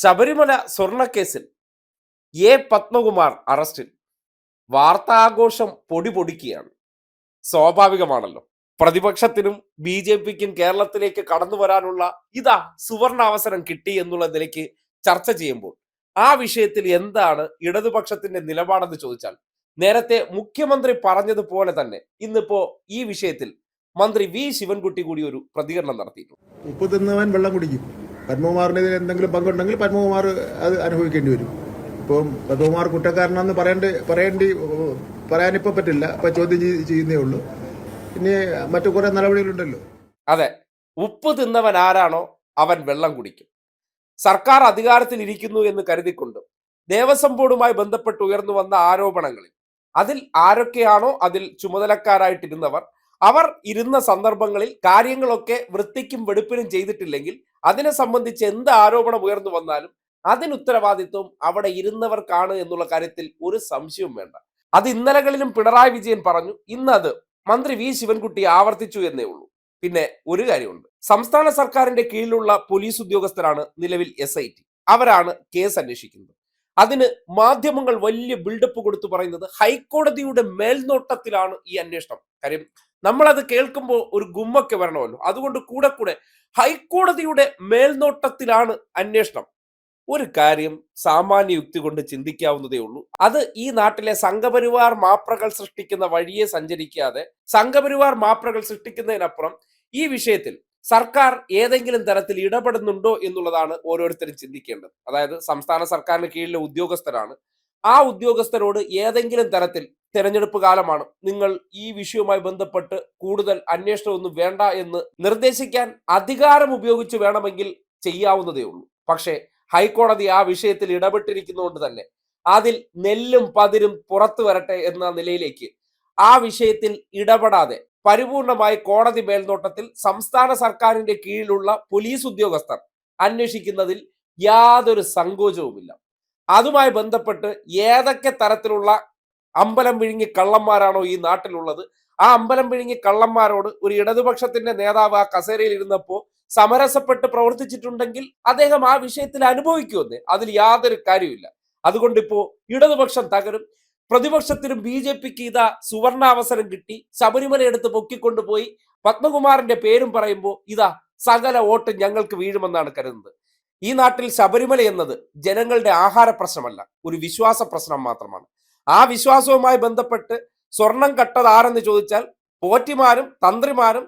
Sabarimala സ്വർണക്കേസിൽ A Padmakumar അറസ്റ്റിൽ വാർത്താഘോഷം പൊടി പൊടിക്കുകയാണ്. സ്വാഭാവികമാണല്ലോ. പ്രതിപക്ഷത്തിനും B J പിക്കും കേരളത്തിലേക്ക് കടന്നു വരാനുള്ള ഇതാ സുവർണ അവസരം കിട്ടി എന്നുള്ള നിലയ്ക്ക് ചർച്ച ചെയ്യുമ്പോൾ ആ വിഷയത്തിൽ എന്താണ് ഇടതുപക്ഷത്തിന്റെ നിലപാടെന്ന് ചോദിച്ചാൽ നേരത്തെ മുഖ്യമന്ത്രി പറഞ്ഞതുപോലെ തന്നെ ഇന്നിപ്പോ ഈ വിഷയത്തിൽ മന്ത്രി വി ശിവൻകുട്ടി കൂടി ഒരു പ്രതികരണം നടത്തിയിട്ടുണ്ട്. ഉപ്പ് തിന്നവൻ വെള്ളം കുടിക്കും. പത്മകുമാറിന് ഇതിൽ എന്തെങ്കിലും പങ്കുണ്ടെങ്കിൽ പത്മകുമാർ അത് അനുഭവിക്കേണ്ടി വരും. ഇപ്പം പത്മകുമാർ കുറ്റക്കാരനാണെന്ന് പറയേണ്ടി പറയേണ്ടി പറയാനിപ്പോൾ പറ്റില്ല. അപ്പം ചോദ്യം ചെയ്യുന്നേ ഉള്ളൂ. ഇനി മറ്റു കുറേ നടപടികളുണ്ടല്ലോ. അതെ. ഉപ്പ് തിന്നവൻ ആരാണോ അവൻ വെള്ളം കുടിക്കും. സർക്കാർ അധികാരത്തിൽ ഇരിക്കുന്നു എന്ന് കരുതിക്കൊണ്ട് ദേവസ്വം ബോർഡുമായി ബന്ധപ്പെട്ട് ഉയർന്നു വന്ന ആരോപണങ്ങളിൽ അതിൽ ആരൊക്കെയാണോ അതിൽ ചുമതലക്കാരായിട്ടിരുന്നവർ അവർ ഇരുന്ന സന്ദർഭങ്ങളിൽ കാര്യങ്ങളൊക്കെ വൃത്തിക്കും വെടുപ്പിനും ചെയ്തിട്ടില്ലെങ്കിൽ അതിനെ സംബന്ധിച്ച് എന്ത് ആരോപണം ഉയർന്നു വന്നാലും അതിന് ഉത്തരവാദിത്വം അവിടെ ഇരുന്നവർക്കാണ് എന്നുള്ള കാര്യത്തിൽ ഒരു സംശയവും വേണ്ട. അത് ഇന്നലകളിലും പിണറായി വിജയൻ പറഞ്ഞു ഇന്ന് അത് മന്ത്രി വി. ശിവൻകുട്ടി ആവർത്തിച്ചു എന്നേ ഉള്ളൂ. പിന്നെ ഒരു കാര്യമുണ്ട്. സംസ്ഥാന സർക്കാരിന്റെ കീഴിലുള്ള പോലീസ് ഉദ്യോഗസ്ഥരാണ് നിലവിൽ എസ് ഐ ടി അവരാണ് കേസ് അന്വേഷിക്കുന്നത്. അതിന് മാധ്യമങ്ങൾ വലിയ ബിൽഡപ്പ് കൊടുത്തു പറയുന്നത് ഹൈക്കോടതിയുടെ മേൽനോട്ടത്തിലാണ് ഈ അന്വേഷണം. കാര്യം നമ്മളത് കേൾക്കുമ്പോൾ ഒരു ഗുമ്മൊക്കെ വരണമല്ലോ. അതുകൊണ്ട് കൂടെ കൂടെ ഹൈക്കോടതിയുടെ മേൽനോട്ടത്തിലാണ് അന്വേഷണം. ഒരു കാര്യം സാമാന്യ യുക്തി കൊണ്ട് ചിന്തിക്കാവുന്നതേ ഉള്ളൂ. അത് ഈ നാട്ടിലെ സംഘപരിവാർ മാപ്രകൾ സൃഷ്ടിക്കുന്ന വഴിയെ സഞ്ചരിക്കാതെ സംഘപരിവാർ മാപ്രകൾ സൃഷ്ടിക്കുന്നതിനപ്പുറം ഈ വിഷയത്തിൽ സർക്കാർ ഏതെങ്കിലും തരത്തിൽ ഇടപെടുന്നുണ്ടോ എന്നുള്ളതാണ് ഓരോരുത്തരും ചിന്തിക്കേണ്ടത്. അതായത് സംസ്ഥാന സർക്കാരിന് കീഴിലെ ഉദ്യോഗസ്ഥരാണ് ആ ഉദ്യോഗസ്ഥരോട് ഏതെങ്കിലും തരത്തിൽ തെരഞ്ഞെടുപ്പ് കാലമാണ് നിങ്ങൾ ഈ വിഷയവുമായി ബന്ധപ്പെട്ട് കൂടുതൽ അന്വേഷണമൊന്നും വേണ്ട എന്ന് നിർദ്ദേശിക്കാൻ അധികാരം ഉപയോഗിച്ച് വേണമെങ്കിൽ ചെയ്യാവുന്നതേ ഉള്ളൂ. പക്ഷേ ഹൈക്കോടതി ആ വിഷയത്തിൽ ഇടപെട്ടിരിക്കുന്നതുകൊണ്ട് തന്നെ അതിൽ നെല്ലും പതിരും പുറത്തു വരട്ടെ എന്ന നിലയിലേക്ക് ആ വിഷയത്തിൽ ഇടപെടാതെ പരിപൂർണമായി കോടതി മേൽനോട്ടത്തിൽ സംസ്ഥാന സർക്കാരിന്റെ കീഴിലുള്ള പോലീസ് ഉദ്യോഗസ്ഥർ അന്വേഷിക്കുന്നതിൽ യാതൊരു സങ്കോചവുമില്ല. അതുമായി ബന്ധപ്പെട്ട് ഏതൊക്കെ തരത്തിലുള്ള അമ്പലം വിഴുങ്ങി കള്ളന്മാരാണോ ഈ നാട്ടിലുള്ളത്? ആ അമ്പലം വിഴുങ്ങി കള്ളന്മാരോട് ഒരു ഇടതുപക്ഷത്തിന്റെ നേതാവ് ആ കസേരയിൽ ഇരുന്നപ്പോ സമരസപ്പെട്ട് പ്രവർത്തിച്ചിട്ടുണ്ടെങ്കിൽ അദ്ദേഹം ആ വിഷയത്തിൽ അനുഭവിക്കുമെന്ന്. അതിൽ യാതൊരു കാര്യമില്ല അതുകൊണ്ട് ഇപ്പോ ഇടതുപക്ഷം തകരും. പ്രതിപക്ഷത്തിനും ബി ജെ പിക്ക് ഇതാ സുവർണാവസരം കിട്ടി. ശബരിമല എടുത്ത് പൊക്കിക്കൊണ്ടുപോയി. പത്മകുമാറിന്റെ പേരും പറയുമ്പോൾ ഇതാ സകല വോട്ട് ഞങ്ങൾക്ക് വീഴുമെന്നാണ് കരുതുന്നത്. ഈ നാട്ടിൽ ശബരിമല എന്നത് ജനങ്ങളുടെ ആഹാര പ്രശ്നമല്ല ഒരു വിശ്വാസ പ്രശ്നം മാത്രമാണ്. ആ വിശ്വാസവുമായി ബന്ധപ്പെട്ട് സ്വർണം കട്ടത് ആരെന്ന് ചോദിച്ചാൽ പോറ്റിമാരും തന്ത്രിമാരും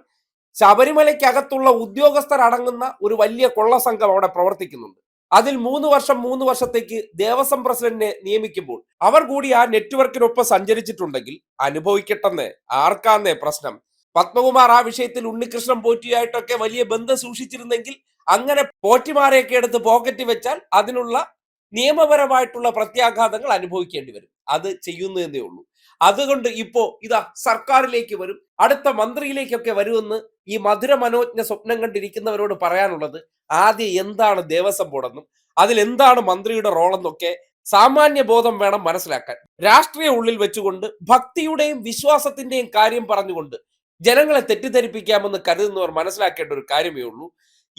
ശബരിമലയ്ക്കകത്തുള്ള ഉദ്യോഗസ്ഥർ അടങ്ങുന്ന ഒരു വലിയ കൊള്ള സംഘം അവിടെ പ്രവർത്തിക്കുന്നുണ്ട്. അതിൽ മൂന്ന് വർഷം മൂന്ന് വർഷത്തേക്ക് ദേവസ്വം പ്രസിഡന്റിനെ നിയമിക്കുമ്പോൾ അവർ കൂടി ആ നെറ്റ്വർക്കിനൊപ്പം സഞ്ചരിച്ചിട്ടുണ്ടെങ്കിൽ അനുഭവിക്കട്ടെന്നേ ആർക്കാന്നേ പ്രശ്നം. പത്മകുമാർ ആ വിഷയത്തിൽ ഉണ്ണികൃഷ്ണൻ പോറ്റിയായിട്ടൊക്കെ വലിയ ബന്ധം സൂക്ഷിച്ചിരുന്നെങ്കിൽ അങ്ങനെ പോറ്റിമാരെയൊക്കെ എടുത്ത് പോക്കറ്റ് വെച്ചാൽ അതിനുള്ള നിയമപരമായിട്ടുള്ള പ്രത്യാഘാതങ്ങൾ അനുഭവിക്കേണ്ടി വരും. അത് ചെയ്യുന്നതേ ഉള്ളൂ. അതുകൊണ്ട് ഇപ്പോ ഇതാ സർക്കാരിലേക്ക് വരും അടുത്ത മന്ത്രിയിലേക്കൊക്കെ വരുമെന്ന് ഈ മധുര മനോജ്ഞ സ്വപ്നം കണ്ടിരിക്കുന്നവരോട് പറയാനുള്ളത് ആദ്യം എന്താണ് ദേവസ്വം ബോർഡെന്നും അതിൽ എന്താണ് മന്ത്രിയുടെ റോളെന്നൊക്കെ സാമാന്യ ബോധം വേണം മനസ്സിലാക്കാൻ. രാഷ്ട്രീയ ഉള്ളിൽ വെച്ചുകൊണ്ട് ഭക്തിയുടെയും വിശ്വാസത്തിന്റെയും കാര്യം പറഞ്ഞുകൊണ്ട് ജനങ്ങളെ തെറ്റിദ്ധരിപ്പിക്കാമെന്ന് കരുതുന്നവർ മനസ്സിലാക്കേണ്ട ഒരു കാര്യമേ ഉള്ളൂ.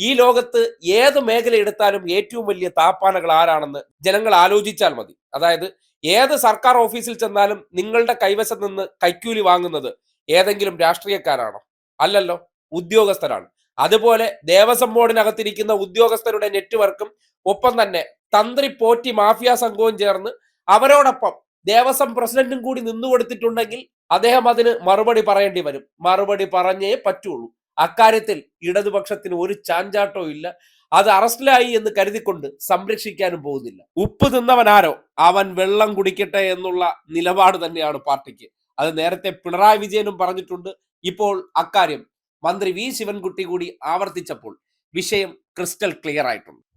ഈ ലോകത്ത് ഏത് മേഖല എടുത്താലും ഏറ്റവും വലിയ താപ്പാനകൾ ആരാണെന്ന് ജനങ്ങൾ ആലോചിച്ചാൽ മതി. അതായത് ഏത് സർക്കാർ ഓഫീസിൽ ചെന്നാലും നിങ്ങളുടെ കൈവശം നിന്ന് കൈക്കൂലി വാങ്ങുന്നത് ഏതെങ്കിലും രാഷ്ട്രീയക്കാരാണോ? അല്ലല്ലോ ഉദ്യോഗസ്ഥരാണ്. അതുപോലെ ദേവസ്വം ബോർഡിനകത്തിരിക്കുന്ന ഉദ്യോഗസ്ഥരുടെ നെറ്റ്വർക്കും ഒപ്പം തന്നെ തന്ത്രി പോറ്റി മാഫിയ സംഘവും ചേർന്ന് അവരോടൊപ്പം ദേവസ്വം പ്രസിഡന്റും കൂടി നിന്നു കൊടുത്തിട്ടുണ്ടെങ്കിൽ അദ്ദേഹം അതിന് മറുപടി പറയേണ്ടി വരും. മറുപടി പറഞ്ഞേ പറ്റുള്ളൂ. അക്കാര്യത്തിൽ ഇടതുപക്ഷത്തിന് ഒരു ചാഞ്ചാട്ടോ ഇല്ല. അത് അറസ്റ്റിലായി എന്ന് കരുതിക്കൊണ്ട് സംരക്ഷിക്കാനും പോകുന്നില്ല. ഉപ്പ് തിന്നവനാരോ? അവൻ വെള്ളം കുടിക്കട്ടെ എന്നുള്ള നിലപാട് തന്നെയാണ് പാർട്ടിക്ക്. അത് നേരത്തെ പിണറായി വിജയനും പറഞ്ഞിട്ടുണ്ട്. ഇപ്പോൾ അക്കാര്യം മന്ത്രി വി. ശിവൻകുട്ടി കൂടി ആവർത്തിച്ചപ്പോൾ വിഷയം ക്രിസ്റ്റൽ ക്ലിയർ ആയിട്ടുണ്ട്.